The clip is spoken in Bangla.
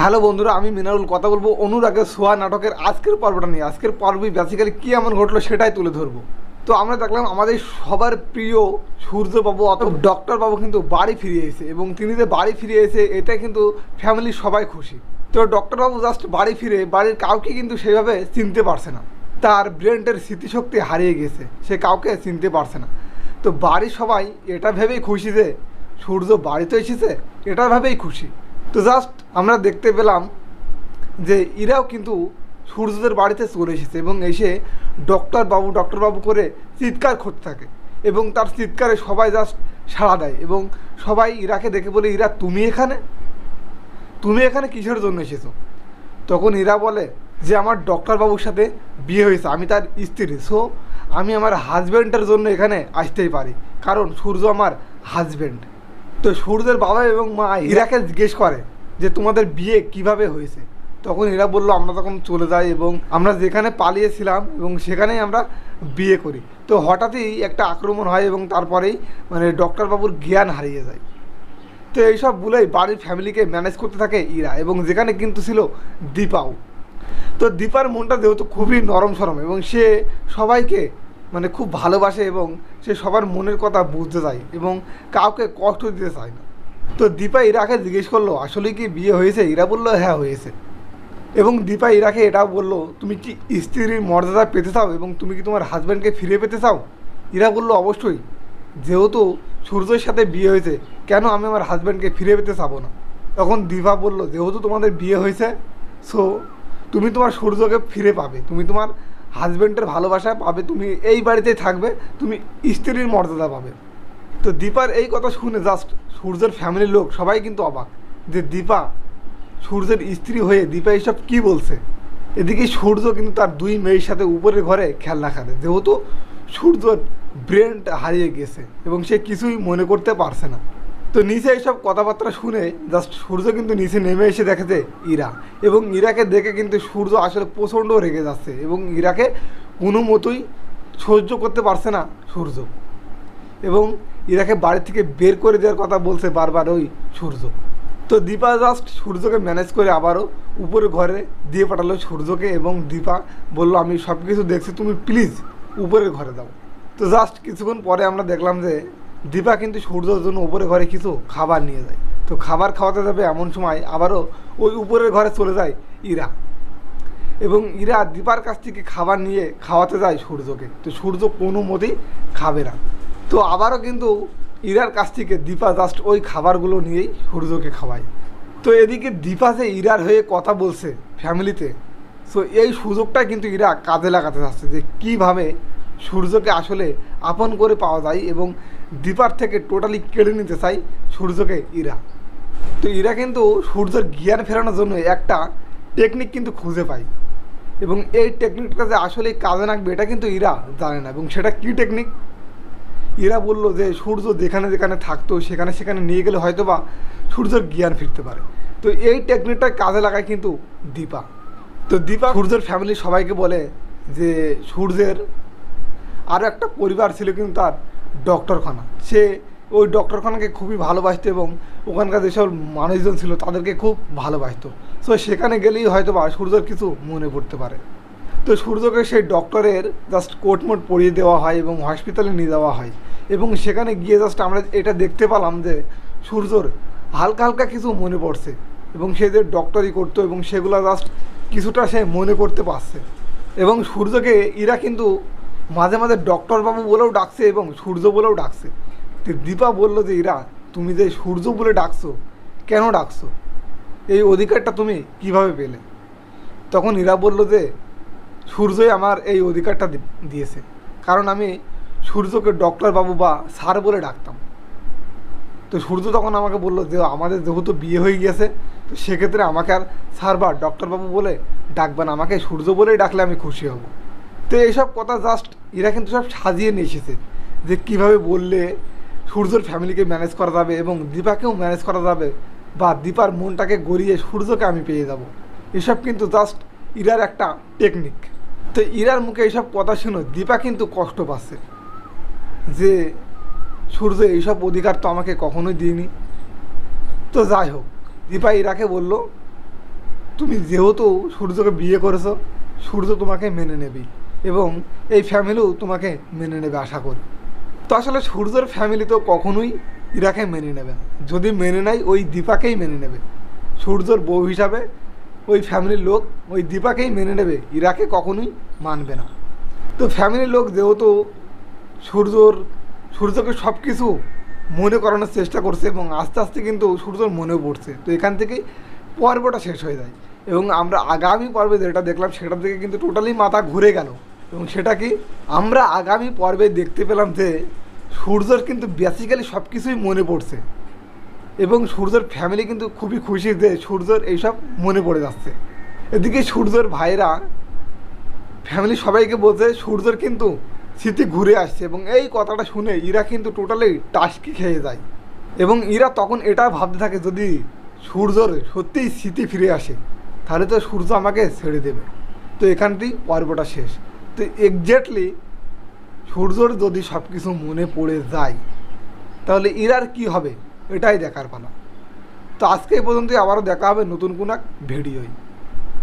হ্যালো বন্ধুরা আমি মিনারুল। কথা বলব অনুরাগের সোয়া নাটকের আজকের পর্বটা নিয়ে। আজকের পর্বই বেসিক্যালি কী এমন ঘটলো সেটাই তুলে ধরবো। তো আমরা দেখলাম আমাদের সবার প্রিয় সূর্যবাবু অত ডক্টর বাবু কিন্তু বাড়ি ফিরে এসে এবং তিনি যে বাড়ি ফিরে এসে এটা কিন্তু ফ্যামিলির সবাই খুশি। তো ডক্টর বাবু জাস্ট বাড়ি ফিরে বাড়ির কাউকে কিন্তু সেইভাবে চিনতে পারছে না। তার ব্রেনটের স্মৃতিশক্তি হারিয়ে গেছে সে কাউকে চিনতে পারছে না। তো বাড়ির সবাই এটা ভেবেই খুশি যে সূর্য বাড়িতে এসেছে এটা ভেবেই খুশি। তো জাস্ট আমরা দেখতে পেলাম যে ইরাও কিন্তু সূর্যদের বাড়িতে চলে এসেছে এবং এসে ডক্টর বাবু ডক্টর বাবু করে চিৎকার করতে থাকে এবং তার চিৎকারে সবাই জাস্ট সাড়া দেয় এবং সবাই ইরাকে দেখে বলে, ইরা, তুমি এখানে? তুমি এখানে কিসের জন্য এসেছ? তখন ইরা বলে যে, আমার ডক্টর বাবুর সাথে বিয়ে হয়েছে, আমি তার স্ত্রী। সো আমি আমার হাজব্যান্ডের জন্য এখানে আসতেই পারি। কারণ সূর্য আমার হাজব্যান্ড তো সূর্যের বাবা এবং মা ইরাকে জিজ্ঞেস করে যে তোমাদের বিয়ে কীভাবে হয়েছে? তখন এরা বলল আমরা তখন চলে যাই এবং আমরা যেখানে পালিয়েছিলাম এবং সেখানেই আমরা বিয়ে করি। তো হঠাৎই একটা আক্রমণ হয় এবং তারপরেই মানে ডক্টর বাবুর জ্ঞান হারিয়ে যায়। তো এইসব বলেই বাড়ির ফ্যামিলিকে ম্যানেজ করতে থাকে ইরা এবং যেখানে কিন্তু ছিল দীপাও। তো দীপার মনটা যেহেতু খুবই নরম সরম এবং সে সবাইকে মানে খুব ভালোবাসে এবং সে সবার মনের কথা বুঝতে চায় এবং কাউকে কষ্ট দিতে চায় না। তো দীপা ইরাকে জিজ্ঞেস করল, আসলে কি বিয়ে হয়েছে? ইরা বলল হ্যাঁ হয়েছে। এবং দীপা ইরাকে এটাও বলল, তুমি কি স্ত্রীর মর্যাদা পেতে চাও এবং তুমি কি তোমার হাজব্যান্ডকে ফিরে পেতে চাও? ইরা বলল, অবশ্যই। যেহেতু সূর্যের সাথে বিয়ে হয়েছে, কেন আমি আমার হাজব্যান্ডকে ফিরে পেতে চাবো না? তখন দীপা বলল, যেহেতু তোমাদের বিয়ে হয়েছে সো তুমি তোমার সূর্যকে ফিরে পাবে। তুমি তোমার হাজব্যান্ডের ভালোবাসা পাবে, তুমি এই বাড়িতেই থাকবে, তুমি স্ত্রীর মর্যাদা পাবে। তো দীপার এই কথা শুনে জাস্ট সূর্যের ফ্যামিলির লোক সবাই কিন্তু অবাক যে দীপা, সূর্যের স্ত্রী হয়ে দীপা এইসব কী বলছে? এদিকে সূর্য কিন্তু তার দুই মেয়ের সাথে উপরের ঘরে খেলনা খেলে, যেহেতু সূর্যর ব্রেনটা হারিয়ে গেছে এবং সে কিছুই মনে করতে পারছে না। তো নিচে এইসব কথাবার্তা শুনে জাস্ট সূর্য কিন্তু নিচে নেমে এসে দেখেছে ইরা। এবং ইরাকে দেখে কিন্তু সূর্য আসলে প্রচণ্ড রেগে যাচ্ছে এবং ইরাকে কোনো মতোই সহ্য করতে পারছে না সূর্য। এবং ইরাকে বাড়ি থেকে বের করে দেওয়ার কথা বলছে বারবার ওই সূর্য। তো দীপা জাস্ট সূর্যকে ম্যানেজ করে আবারও উপরে ঘরে দিয়ে পাঠালো সূর্যকে এবং দীপা বলল, আমি সব কিছু দেখছি, তুমি প্লিজ উপরের ঘরে দাও। তো জাস্ট কিছুক্ষণ পরে আমরা দেখলাম যে দীপা কিন্তু সূর্যর জন্য উপরে ঘরে কিছু খাবার নিয়ে যায়। তো খাবার খাওয়াতে যাবে এমন সময় আবারও ওই উপরের ঘরে চলে যায় ইরা। এবং ইরা দীপার কাছ থেকে খাবার নিয়ে খাওয়াতে যায় সূর্যকে। তো সূর্য কোনো মতেই খাবে না। তো আবারও কিন্তু ইরার কাছ থেকে দীপা জাস্ট ওই খাবারগুলো নিয়েই সূর্যকে খাওয়ায়। তো এদিকে দীপা যে ইরার হয়ে কথা বলছে ফ্যামিলিতে সো এই সুযোগটা কিন্তু ইরা কাজে লাগাতে চাচ্ছে যে কীভাবে সূর্যকে আসলে আপন করে পাওয়া যায় এবং দীপার থেকে টোটালি কেড়ে নিতে চাই সূর্যকে ইরা। তো ইরা কিন্তু সূর্যের জ্ঞান ফেরানোর জন্য একটা টেকনিক কিন্তু খুঁজে পায়। এবং এই টেকনিকটা যে আসলে কাজে লাগবে, এটা কিন্তু ইরা জানে না। এবং সেটা কী টেকনিক এরা বলল যে সূর্য যেখানে যেখানে থাকতো, সেখানে সেখানে নিয়ে গেলে হয়তো বা সূর্যের জ্ঞান ফিরতে পারে। তো এই টেকনিকটা কাজে লাগায় কিন্তু দীপা তো দীপা সূর্যের ফ্যামিলি সবাইকে বলে যে সূর্যের আরও একটা পরিবার ছিল কিন্তু তার ডক্টরখানা। সে ওই ডক্টরখানাকে খুবই ভালোবাসতো এবং ওখানকার যেসব মানুষজন ছিল তাদেরকে খুব ভালোবাসতো। সো সেখানে গেলেই হয়তো বা সূর্যর কিছু মনে পড়তে পারে। তো সূর্যকে সেই ডক্টরের জাস্ট কোট মোট পরিয়ে দেওয়া হয় এবং হসপিটালে নিয়ে যাওয়া হয়। এবং সেখানে গিয়ে জাস্ট আমরা এটা দেখতে পেলাম যে সূর্যর হালকা হালকা কিছু মনে পড়ছে এবং সে যে ডক্টরি করতো এবং সেগুলো জাস্ট কিছুটা সে মনে করতে পারছে। এবং সূর্যকে ইরা কিন্তু মাঝে মাঝে ডক্টরবাবু বলেও ডাকছে এবং সূর্য বলেও ডাকছে। তো দীপা বলল যে, ইরা, তুমি যে সূর্য বলে ডাকছো, কেন ডাকছো? এই অধিকারটা তুমি কীভাবে পেলে? তখন ইরা বলল যে, সূর্যই আমার এই অধিকারটা দিয়েছে। কারণ আমি সূর্যকে ডক্টর বাবু বা স্যার বলে ডাকতাম। তো সূর্য তখন আমাকে বলল যে, আমাদের যেহেতু বিয়ে হয়ে গিয়েছে, তো সেক্ষেত্রে আমাকে আর স্যার বা ডক্টর বাবু বলে ডাকবেন আমাকে সূর্য বলেই ডাকলে আমি খুশি হব। তো এইসব কথা জাস্ট এরা কিন্তু সব সাজিয়ে নিয়ে এসেছে যে কীভাবে বললে সূর্যর ফ্যামিলিকে ম্যানেজ করা যাবে এবং দীপাকেও ম্যানেজ করা যাবে বা দীপার মনটাকে গড়িয়ে সূর্যকে আমি পেয়ে যাব। এসব কিন্তু জাস্ট ইরার একটা টেকনিক তো ইরার মুখে এইসব কথা শুনে দীপা কিন্তু কষ্ট পাচ্ছে যে সূর্য এইসব অধিকার তো আমাকে কখনোই দিইনি। তো যাই হোক, দীপা ইরাকে বলল, তুমি যেহেতু সূর্যকে বিয়ে করেছ, সূর্য তোমাকে মেনে নেবে এবং এই ফ্যামিলিও তোমাকে মেনে নেবে, আশা করি। তো আসলে সূর্যর ফ্যামিলি তো কখনোই ইরাকে মেনে নেবে না। যদি মেনে নেয়, ওই দীপাকেই মেনে নেবে। সূর্যর বউ হিসাবে ওই ফ্যামিলির লোক ওই দীপাকেই মেনে নেবে, ইরাকে কখনোই মানবে না। তো ফ্যামিলির লোক যেহেতু সূর্যর, সূর্যকে সব কিছু মনে করানোর চেষ্টা করছে এবং আস্তে আস্তে কিন্তু সূর্যর মনেও পড়ছে। তো এখান থেকেই পর্বটা শেষ হয়ে যায়। এবং আমরা আগামী পর্বে যেটা দেখলাম, সেটা থেকে কিন্তু টোটালি মাথা ঘুরে গেল। এবং সেটা কি? আমরা আগামী পর্বে দেখতে পেলাম যে সূর্যর কিন্তু বেসিক্যালি সব কিছুই মনে পড়ছে। এবং সূর্যর ফ্যামিলি কিন্তু খুবই খুশি যে সূর্যর এইসব মনে পড়ে যাচ্ছে। এদিকে সূর্যর ভাইরা ফ্যামিলি সবাইকে বলছে, সূর্যর কিন্তু স্মৃতি ঘুরে আসছে। এবং এই কথাটা শুনে ইরা কিন্তু টোটালি টাস্কি খেয়ে যায়। এবং ইরা তখন এটা ভাবতে থাকে, যদি সূর্যর সত্যিই স্মৃতি ফিরে আসে, তাহলে তো সূর্য আমাকে ছেড়ে দেবে। তো এখানটি পর্বটা শেষ। তো এক্স্যাক্টলি সূর্যর যদি সব কিছু মনে পড়ে যায়, তাহলে এরা আর কী হবে? এটাই দেখার পালা। তো আজকে এই পর্যন্তই, আবারও দেখা হবে নতুন কোনো এক ভিডিওয়